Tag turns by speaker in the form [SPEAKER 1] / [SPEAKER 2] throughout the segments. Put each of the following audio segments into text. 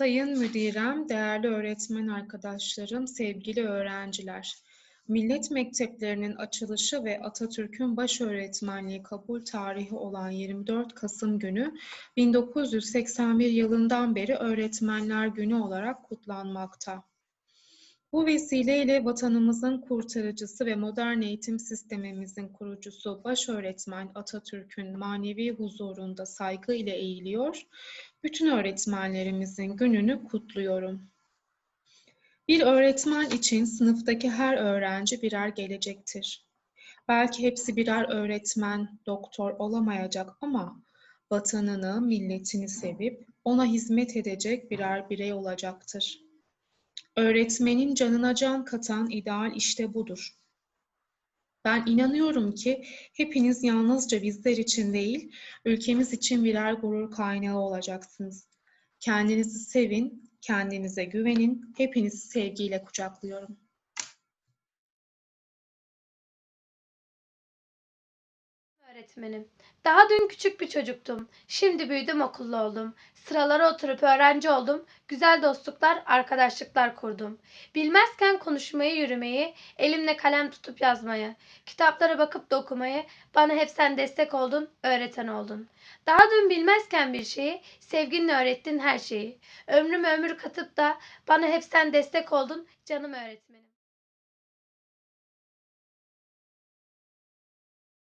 [SPEAKER 1] Sayın Müdirem, değerli öğretmen arkadaşlarım, sevgili öğrenciler. Millet mekteplerinin açılışı ve Atatürk'ün baş öğretmenliği kabul tarihi olan 24 Kasım günü 1981 yılından beri Öğretmenler Günü olarak kutlanmakta. Bu vesileyle vatanımızın kurtarıcısı ve modern eğitim sistemimizin kurucusu baş öğretmen Atatürk'ün manevi huzurunda saygı ile eğiliyor, bütün öğretmenlerimizin gününü kutluyorum. Bir öğretmen için sınıftaki her öğrenci birer gelecektir. Belki hepsi birer öğretmen, doktor olamayacak ama vatanını, milletini sevip ona hizmet edecek birer birey olacaktır. Öğretmenin canına can katan ideal işte budur. Ben inanıyorum ki hepiniz yalnızca bizler için değil, ülkemiz için birer gurur kaynağı olacaksınız. Kendinizi sevin, kendinize güvenin. Hepinizi sevgiyle kucaklıyorum.
[SPEAKER 2] Öğretmenim. Daha dün küçük bir çocuktum. Şimdi büyüdüm okullu oldum. Sıralara oturup öğrenci oldum. Güzel dostluklar, arkadaşlıklar kurdum. Bilmezken konuşmayı, yürümeyi, elimle kalem tutup yazmayı, kitaplara bakıp da okumayı, bana hep sen destek oldun, öğreten oldun. Daha dün bilmezken bir şeyi, sevginle öğrettin her şeyi. Ömrüme ömür katıp da bana hep sen destek oldun, canım öğretmenim.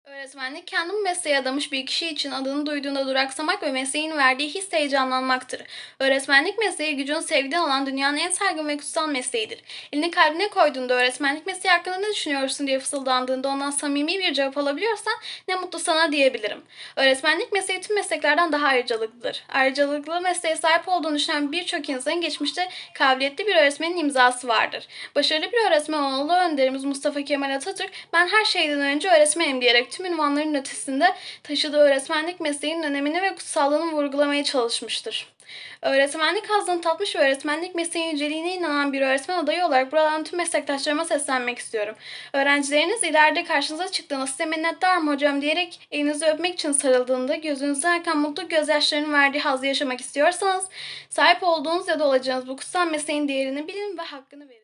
[SPEAKER 3] Öğretmenlik kendini mesleğe adamış bir kişi için adını duyduğunda duraksamak ve mesleğin verdiği his heyecanlanmaktır. Öğretmenlik mesleği gücün sevdiğin olan dünyanın en saygın ve kutsal mesleğidir. Elini kalbine koyduğunda öğretmenlik mesleği hakkında ne düşünüyorsun diye fısıldandığında ondan samimi bir cevap alabiliyorsan ne mutlu sana diyebilirim. Öğretmenlik mesleği tüm mesleklerden daha ayrıcalıklıdır. Ayrıcalıklı mesleğe sahip olduğunu düşünen birçok insanın geçmişte kabiliyetli bir öğretmenin imzası vardır. Başarılı bir öğretmen olan önderimiz Mustafa Kemal Atatürk ben her şeyden önce öğretmenim diyerek tüm ünvanların ötesinde taşıdığı öğretmenlik mesleğinin önemini ve kutsallığını vurgulamaya çalışmıştır. Öğretmenlik hazzını tatmış ve öğretmenlik mesleğinin yüceliğine inanan bir öğretmen adayı olarak buradan tüm meslektaşlarıma seslenmek istiyorum. Öğrencileriniz ileride karşınıza çıktığında size minnettarım hocam diyerek elinizi öpmek için sarıldığında gözünüzden akan mutlu gözyaşlarının verdiği hazzı yaşamak istiyorsanız sahip olduğunuz ya da olacağınız bu kutsal mesleğin değerini bilin ve hakkını verin.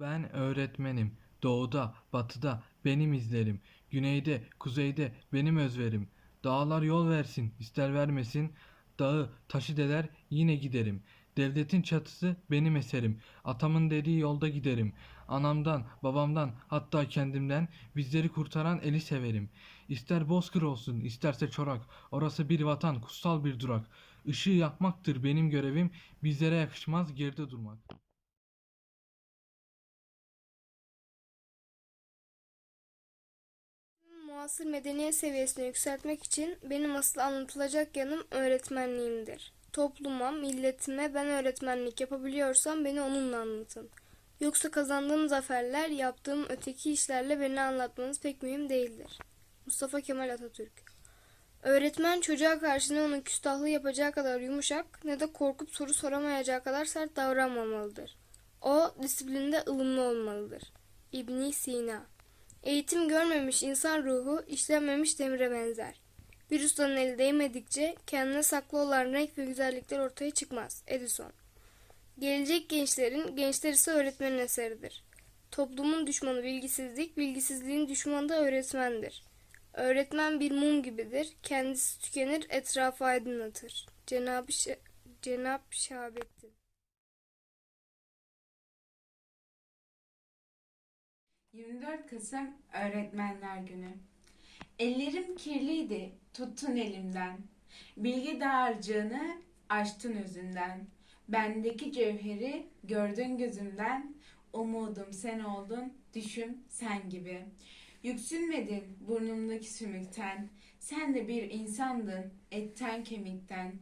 [SPEAKER 4] Ben öğretmenim. Doğuda, batıda benim izlerim. Güneyde, kuzeyde benim özverim. Dağlar yol versin, ister vermesin. Dağı, taşı deler yine giderim. Devletin çatısı benim eserim. Atamın dediği yolda giderim. Anamdan, babamdan, hatta kendimden bizleri kurtaran eli severim. İster bozkır olsun, isterse çorak. Orası bir vatan, kutsal bir durak. Işığı yakmaktır benim görevim. Bizlere yakışmaz geride durmak.
[SPEAKER 5] Muasır medeniyet seviyesini yükseltmek için benim asıl anlatılacak yanım öğretmenliğimdir. Topluma, milletime ben öğretmenlik yapabiliyorsam beni onunla anlatın. Yoksa kazandığım zaferler, yaptığım öteki işlerle beni anlatmanız pek mühim değildir. Mustafa Kemal Atatürk Öğretmen çocuğa karşı ne onun küstahlığı yapacağı kadar yumuşak ne de korkup soru soramayacağı kadar sert davranmamalıdır. O disiplinde ılımlı olmalıdır. İbni Sina Eğitim görmemiş insan ruhu işlenmemiş demire benzer. Bir ustanın eli değmedikçe kendine saklı olan renk ve güzellikler ortaya çıkmaz. Edison Gelecek gençlerin, gençler ise öğretmenin eseridir. Toplumun düşmanı bilgisizlik, bilgisizliğin düşmanı da öğretmendir. Öğretmen bir mum gibidir, kendisi tükenir, etrafı aydınlatır. Cenab-ı Ş- Cenab Şahabettin
[SPEAKER 6] 24 Kasım Öğretmenler Günü. Ellerim kirliydi, tuttun elimden. Bilgi dağarcığını açtın özünden. Bendeki cevheri gördün gözümden. Umudum sen oldun, düşüm sen gibi. Yüksünmedin burnumdaki sümükten. Sen de bir insandın, etten kemikten.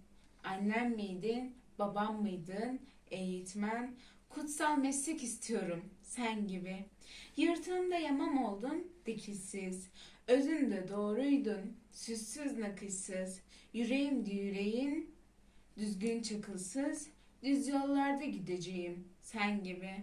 [SPEAKER 6] Annem miydin, babam mıydın, eğitmen? Kutsal meslek istiyorum, sen gibi. Yırtığımda yamam oldun, dikişsiz. Özünde doğruydun, süssüz nakışsız. Yüreğimdi yüreğin, düzgün çakılsız. Düz yollarda gideceğim, sen gibi.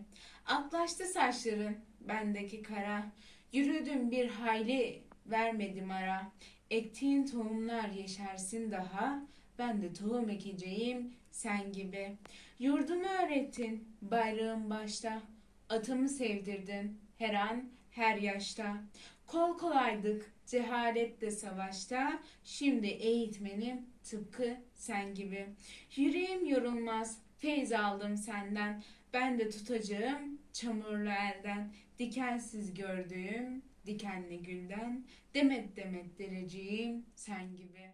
[SPEAKER 6] Aklaştı saçların, bendeki kara. Yürüdüm bir hayli, vermedim ara. Ektiğin tohumlar yeşersin daha, ben de tohum ekeceğim sen gibi. Yurdumu öğrettin, bayrağım başta, atımı sevdirdin her an, her yaşta. Kol kolaydık cehalette savaşta, şimdi eğitmenim tıpkı sen gibi. Yüreğim yorulmaz, feyz aldım senden, ben de tutacağım çamurlu elden, dikensiz gördüğüm dikenli gülden, demet demet dereceğim sen gibi.